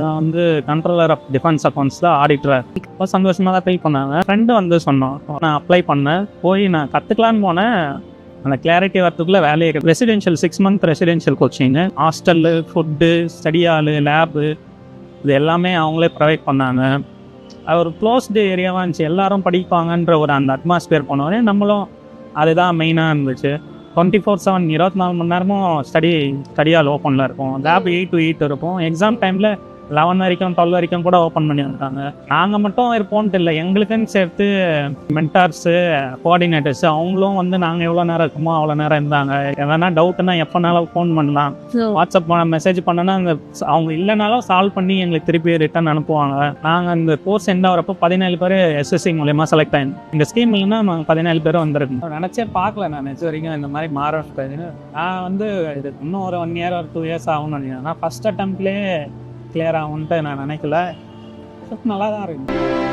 நான் வந்து controller of defence அக்கௌண்ட்ஸில் ஆடிட்டர் ரொம்ப சந்தோஷமாக தான் ஃபீல் பண்ணாங்க ஃப்ரெண்டு வந்து சொன்னோம் நான் அப்ளை பண்ணேன். போய் நான் கற்றுக்கலான்னு போனேன். அந்த கிளாரிட்டி வரத்துக்குள்ளே வேலையை residential six month residential coaching hostel food study hall lab இது எல்லாமே அவங்களே ப்ரொவைட் பண்ணாங்க. அது ஒரு க்ளோஸ்டு ஏரியாவாக இருந்துச்சு. எல்லாரும் படிப்பாங்கன்ற ஒரு அந்த அட்மாஸ்பியர் போனோடனே நம்மளும் அதுதான் மெயினாக இருந்துச்சு. டுவெண்ட்டி ஃபோர் செவன் இருபத்தி நாலு மணி நேரமும் ஸ்டடி ஸ்டடியால் ஓப்பனில் இருக்கும். லேப் எயிட் டு எயிட் இருக்கும். எக்ஸாம் டைமில் லெவன் வரைக்கும் டுவெல் வரைக்கும் கூட ஓப்பன் பண்ணி வந்தாங்க நாங்கள் மட்டும் இருப்போன்ட்டு இல்லை. எங்களுக்குன்னு சேர்த்து மென்டார்ஸு கோஆர்டினேட்டர்ஸ் அவங்களும் வந்து நாங்கள் எவ்வளோ நேரம் இருக்கோமோ அவ்வளோ நேரம் இருந்தாங்க. எதனா டவுட்னா எப்போனாலும் ஃபோன் பண்ணலாம். வாட்ஸ்அப் மெசேஜ் பண்ணனா அந்த அவங்க இல்லைனாலும் சால்வ் பண்ணி எங்களுக்கு திருப்பி ரிட்டர்ன் அனுப்புவாங்க. நாங்கள் அந்த கோர்ஸ் எண்ட் ஆகிறப்போ பதினேழு பேர் எஸ்எஸ்சி மூலயமா செலக்ட் ஆயிருந்தோம் இந்த ஸ்கீம் இல்லைன்னா நாங்கள் பதினேழு பேர் வந்திருக்கோம். நினச்சே பார்க்கல நான் நினச்ச வரைக்கும் இந்த மாதிரி மாறன்னு நான் வந்து இது இன்னும் ஒரு ஒன் இயர் ஒரு டூ இயர்ஸ் ஆகும்னு நினைக்கிறேன். ஃபஸ்ட் அட்டம்ப்ட்லேயே கிளியர் ஆகும்ன்ட்டு நான் நினைக்கல. நல்லா தான் இருக்கு